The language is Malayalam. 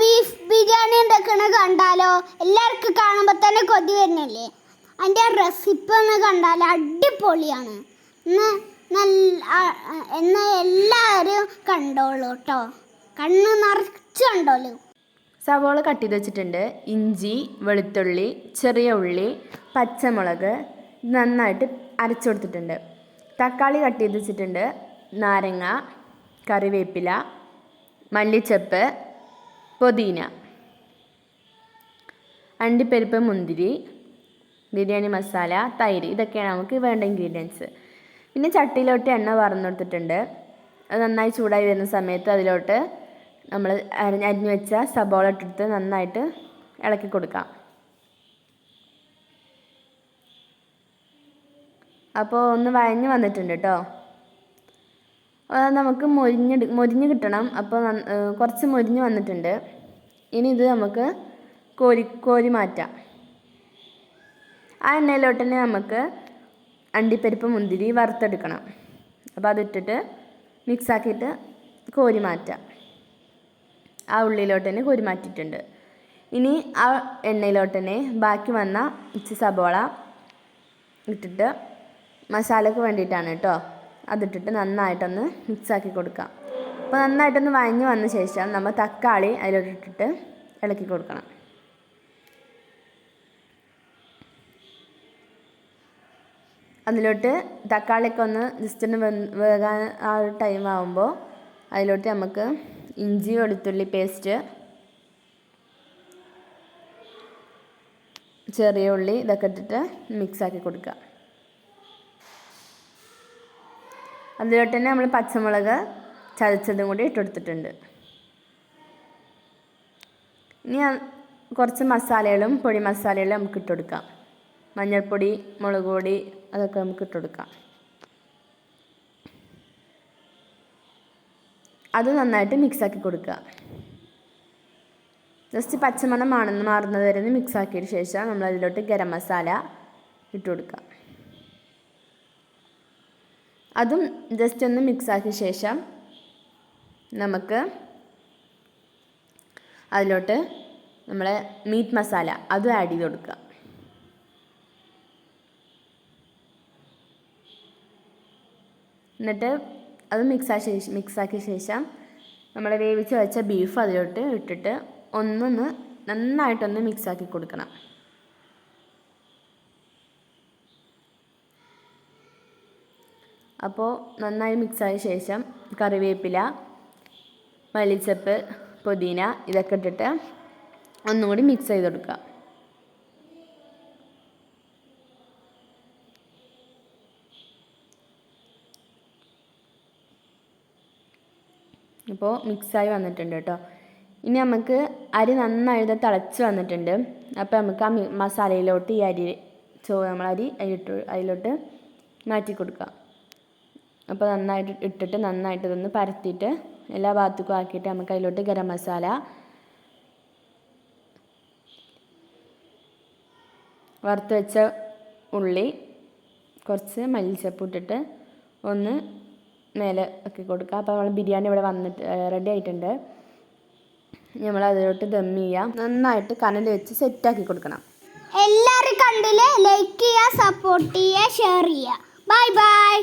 ബീഫ് ബിരിയാണി ഉണ്ടാക്കണ കണ്ടാലോ? എല്ലാവർക്കും കാണുമ്പോൾ തന്നെ കൊതി വരുന്നില്ലേ? അതിന്റെ റെസിപ്പി ഒന്ന് കണ്ടാലോ? അടിപൊളിയാണ്. ഇന്ന് നല്ല എന്ന് എല്ലാവരും കണ്ടോളൂ കേട്ടോ കണ്ണ് നിറച്ച് കണ്ടോളൂ. സവോള കട്ട് വെച്ചിട്ടുണ്ട്. ഇഞ്ചി വെളുത്തുള്ളി ചെറിയ ഉള്ളി പച്ചമുളക് നന്നായിട്ട് അരച്ചു കൊടുത്തിട്ടുണ്ട്. തക്കാളി കട്ട് ചെയ്ത് വെച്ചിട്ടുണ്ട്. നാരങ്ങ കറിവേപ്പില മല്ലിച്ചപ്പ് പുതിന. അണ്ടിപ്പരിപ്പ് മുന്തിരി ബിരിയാണി മസാല തൈര് ഇതൊക്കെയാണ് നമുക്ക് വേണ്ട ഇൻഗ്രീഡിയൻസ് പിന്നെ ചട്ടിയിലോട്ട് എണ്ണ വറന്നെടുത്തിട്ടുണ്ട്. അത് നന്നായി ചൂടായി വരുന്ന സമയത്ത് അതിലോട്ട് നമ്മൾ അരിഞ്ഞ് അരിഞ്ഞു വെച്ച സബോള ഇട്ടിട്ട് നന്നായിട്ട് ഇളക്കി കൊടുക്കാം. അപ്പോൾ ഒന്ന് വഴഞ്ഞ് വന്നിട്ടുണ്ട് കേട്ടോ നമുക്ക് മൊരിഞ്ഞ് മൊരിഞ്ഞ് കിട്ടണം. അപ്പോൾ കുറച്ച് മൊരിഞ്ഞ് വന്നിട്ടുണ്ട്. ഇനി ഇത് നമുക്ക് കോരി കോരി മാറ്റാം. ആ എണ്ണയിലോട്ട് തന്നെ നമുക്ക് അണ്ടിപ്പരിപ്പ് മുന്തിരി വറുത്തെടുക്കണം. അപ്പോൾ അതിട്ടിട്ട് മിക്സാക്കിയിട്ട് കോരി മാറ്റാം. ആ ഉള്ളിയിലോട്ട് തന്നെ കോരി മാറ്റിയിട്ടുണ്ട്. ഇനി ആ എണ്ണയിലോട്ട് തന്നെ ബാക്കി വന്ന ഇച്ചി സബോള ഇട്ടിട്ട് മസാലയ്ക്ക് വേണ്ടിയിട്ടാണ് കേട്ടോ. അതിട്ടിട്ട് നന്നായിട്ടൊന്ന് മിക്സ് ആക്കി കൊടുക്കാം. അപ്പോൾ നന്നായിട്ടൊന്ന് വഴഞ്ഞു വന്ന ശേഷം നമ്മൾ തക്കാളി അതിലോട്ടിട്ടിട്ട് ഇളക്കി കൊടുക്കണം. അതിലോട്ട് തക്കാളിയൊക്കെ ഒന്ന് ജസ്റ്റ് ഒന്ന് വേകാൻ ആ ഒരു ടൈം ആകുമ്പോൾ അതിലോട്ട് നമുക്ക് ഇഞ്ചി വെളുത്തുള്ളി പേസ്റ്റ് ചെറിയ ഉള്ളി ഇതൊക്കെ ഇട്ടിട്ട് മിക്സാക്കി കൊടുക്കുക. അതിലോട്ട് തന്നെ നമ്മൾ പച്ചമുളക് ചതച്ചതും കൂടി ഇട്ടെടുത്തിട്ടുണ്ട് ഇനി കുറച്ച് മസാലകളും പൊടി മസാലകളും നമുക്ക് ഇട്ട് കൊടുക്കാം. മഞ്ഞൾപ്പൊടി മുളക് പൊടി അതൊക്കെ നമുക്ക് ഇട്ട് കൊടുക്കാം. അത് നന്നായിട്ട് മിക്സാക്കി കൊടുക്കുക. ജസ്റ്റ് പച്ചമണം മാണെന്ന് മാറുന്നത് വരെ മിക്സാക്കിയതിന് ശേഷം നമ്മൾ അതിലോട്ട് ഗരം മസാല ഇട്ട് കൊടുക്കുക. അതും ജസ്റ്റ് ഒന്ന് മിക്സ് ആക്കിയ ശേഷം നമുക്ക് അതിലോട്ട് നമ്മളെ മീറ്റ് മസാല അതും ആഡ് ചെയ്ത് കൊടുക്കുക. എന്നിട്ട് അത് മിക്സ് ആക്കിയ ശേഷം മിക്സ് ആക്കിയ ശേഷം നമ്മൾ വേവിച്ച് വെച്ച ബീഫ് അതിലോട്ട് ഇട്ടിട്ട് ഒന്നൊന്ന് നന്നായിട്ടൊന്ന് മിക്സ് ആക്കി കൊടുക്കണം. അപ്പോൾ നന്നായി മിക്സ് ആയ ശേഷം കറിവേപ്പില മല്ലിച്ചപ്പ് പുതിന ഇതൊക്കെ ഇട്ടിട്ട് ഒന്നും കൂടി മിക്സ് ചെയ്ത് കൊടുക്കുക. അപ്പോൾ മിക്സായി വന്നിട്ടുണ്ട് കേട്ടോ. ഇനി നമുക്ക് അരി നന്നായിട്ട് തിളച്ച് വന്നിട്ടുണ്ട്. അപ്പോൾ നമുക്ക് ആ മസാലയിലോട്ട് ഈ അരി ചോ നമ്മൾ അരി അതിലിട്ട് അതിലോട്ട് മാറ്റി കൊടുക്കാം. അപ്പോൾ നന്നായിട്ട് ഇട്ടിട്ട് നന്നായിട്ട് ഇതൊന്ന് പരത്തിയിട്ട് എല്ലാ ഭാഗത്തേക്കും ആക്കിയിട്ട് നമുക്ക് അതിലോട്ട് ഗരം മസാല. വറുത്ത് വെച്ച ഉള്ളി കുറച്ച് മല്ലിച്ചപ്പ് ഇട്ടിട്ട് ഒന്ന് മേലെ ഒക്കെ കൊടുക്കുക. അപ്പോൾ നമ്മൾ ബിരിയാണി ഇവിടെ വന്നിട്ട് റെഡി ആയിട്ടുണ്ട്. നമ്മൾ അതിലോട്ട് ദം ചെയ്യാം നന്നായിട്ട് കനൽ വെച്ച് സെറ്റാക്കി കൊടുക്കണം. എല്ലാവരും കണ്ടില്ലേ? ലൈക്ക് ചെയ്യുക സപ്പോർട്ട് ചെയ്യുക ഷെയർ ചെയ്യുക. Bye bye